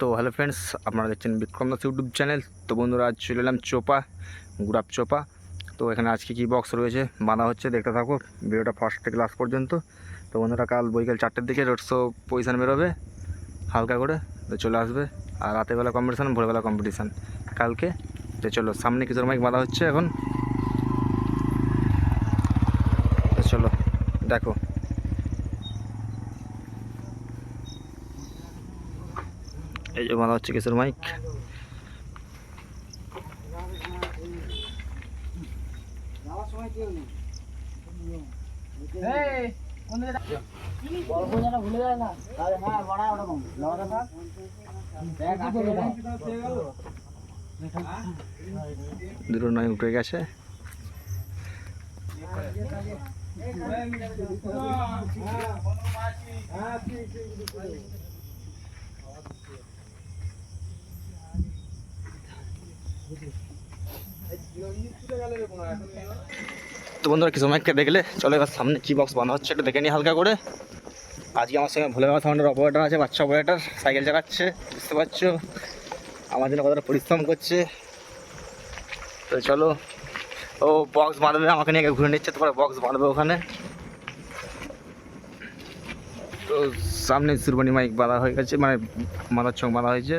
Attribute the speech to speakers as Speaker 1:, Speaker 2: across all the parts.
Speaker 1: তো hello friends আপনারা দেখছেন বিক্রম দাস ইউটিউব চ্যানেল তো বন্ধুরা, আজ চলে এলাম চোপা গুড়াপ চোপা। তো এখানে আজকে কি বক্স রয়েছে? বাঁধা হচ্ছে, দেখতে থাকো। ভিডিওটা ফার্স্ট থেকে লাস্ট পর্যন্ত। তো বন্ধুরা, কাল বৈকাল চারটের দিকে রোডশো পজিশান বেরোবে, হালকা করে। তো চলে আসবে। আর রাতেরবেলা কম্পিটিশান ভোরবেলা কম্পিটিশান কালকে। তো চলো, সামনে কিশোর মাইক বাঁধা হচ্ছে এখন। তো চলো, দেখো। এই যে বাঁধা হচ্ছে কিশোর মাইক দুটো নয় উঠে গেছে। তো বন্ধুরা, কিছু মাইককে দেখলে চলো এবার সামনে কি বক্স বাঁধা হচ্ছে, একটু দেখে নিই হালকা করে। আজকে আমার সঙ্গে ভোলে বাবা সাউন্ডের অপারেটার আছে, বাচ্চা অপারেটার সাইকেল চালাচ্ছে, বুঝতে পারছ? আমার জন্য কতটা পরিশ্রম করছে। তো চলো, ও বক্স বাঁধবে আমাকে নিয়ে ঘুরে নিচ্ছে, তারপরে বক্স বাঁধবে ওখানে। তো সামনে সুরবানি মাইক বাঁধা হয়ে গেছে মানে মাথার চোখ বাঁধা হয়েছে।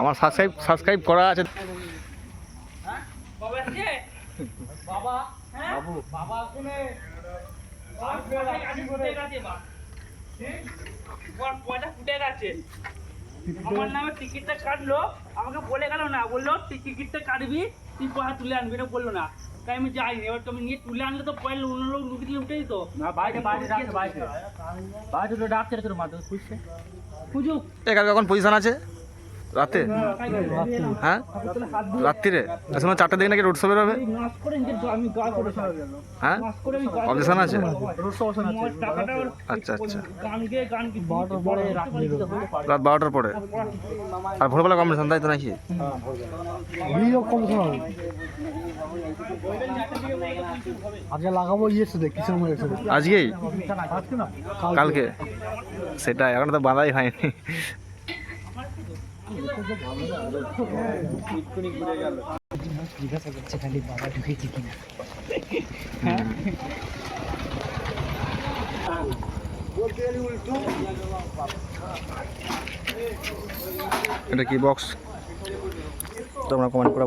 Speaker 1: আমার সাবস্ক্রাইব সাবস্ক্রাইব করা আছে।
Speaker 2: ফুটে গেছে আমার নামে টিকিটটা কাটলো, আমাকে বলে গেল না, বলল তুই টিকিটটা কাটবি, তুই পয়সা তুলে আনবি। না বলল না। তাই আমি যাইনি। এবার তুমি নিয়ে তুলে আনলে তো পয়সা অন্য লোক লুকি দিলে উঠে দিত
Speaker 3: না বাইরে বাইরে ডাকছে বাইরে বাইরে তো ডাকছে তোর মাথা খুঁজছে।
Speaker 2: পুজো
Speaker 1: এখানে কখন পজিশন আছে? রাতে? হ্যাঁ? রাত্রিরে আসলে চারটার দিকে নাকি রোড শো বেরোবে? হ্যাঁ? অবজেকশন আছে? আচ্ছা আচ্ছা।
Speaker 3: পরে
Speaker 1: রাত বারোটার পরে। আর ভোরবেলা কম্পিটিশন তাই তো নাকি?
Speaker 3: আজকে লাগাবো ইয়েছে কিসের মধ্যে
Speaker 1: আজকেই? কালকে। সেটাই এখন তো বাঁধাই হয়নি।
Speaker 3: জিজ্ঞাসা করছে খালি বাবা ঢুকেছে কিনা
Speaker 1: এটা কি বক্স তোমরা কমেন্ট করে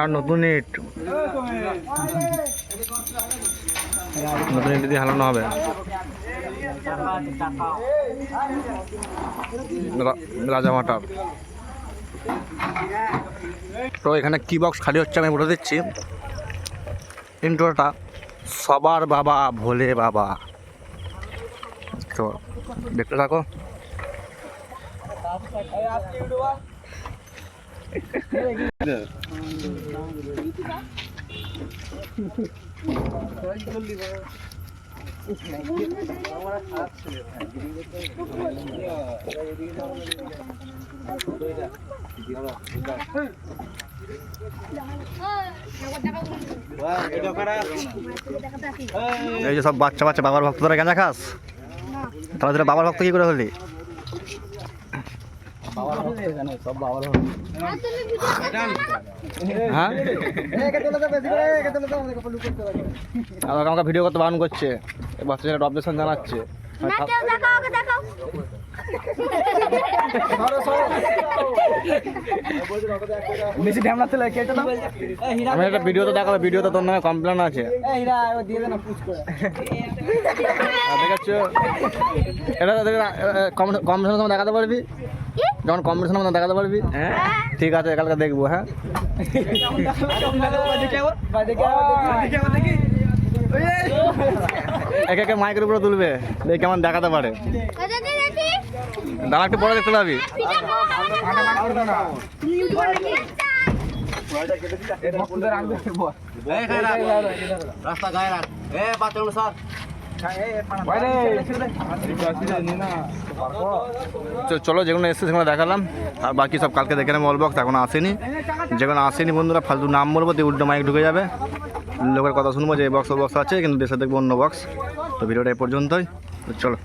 Speaker 1: আর নতুন ইট। নতুন ইট দিয়ে হালানো হবে। রাজা মাটার তো এখানে কি বক্স খালি হচ্ছে, আমি বলে দিচ্ছি। ইন্ট্রোটা সবার বাবা, ভোলে বাবা। তো দেখতে থাকো। এই যে সব বাচ্চা বাচ্চা বাবার ভক্ত তোরা গাঁজা খাস? তাহলে বাবার ভক্ত কি করে হলি? আমাকে ভিডিও করতে বারণ করছে। বাচ্চা ছেলেটা অবজেকশন জানাচ্ছে
Speaker 4: দেখাও দেখাও।
Speaker 3: বেশি ঢ্যামলা ছিল কেটে দাও
Speaker 1: আমি একটা ভিডিওতে দেখাবো ভিডিওতে তোর নামে কমপ্লেন আছে। দেখাচ্ছ? এটা কম্পিটিশনের সময় দেখাতে পারবি? যখন কম্পিটিশনের মধ্যে দেখাতে পারবি? হ্যাঁ। ঠিক আছে কালকে দেখব হ্যাঁ? একে একে মাইকের উপরে তুলবে দেখি কেমন দেখাতে পারে।
Speaker 4: দেখি
Speaker 1: দাঁড়া একটু পরে দেখতে পাবি চলো যেগুলো এসছে সেগুলো দেখালাম। আর বাকি সব কালকে দেখে নেব বক্স এখনও আসেনি। যেগুলো আসেনি, বন্ধুরা, ফালতু নাম বলব, দিয়ে উল্টো মাইক ঢুকে যাবে। লোকের কথা শুনব যে বক্স বক্স আছে, কিন্তু দেশে দেখব অন্য বক্স তো ভিডিওটা এ পর্যন্তই। চলো।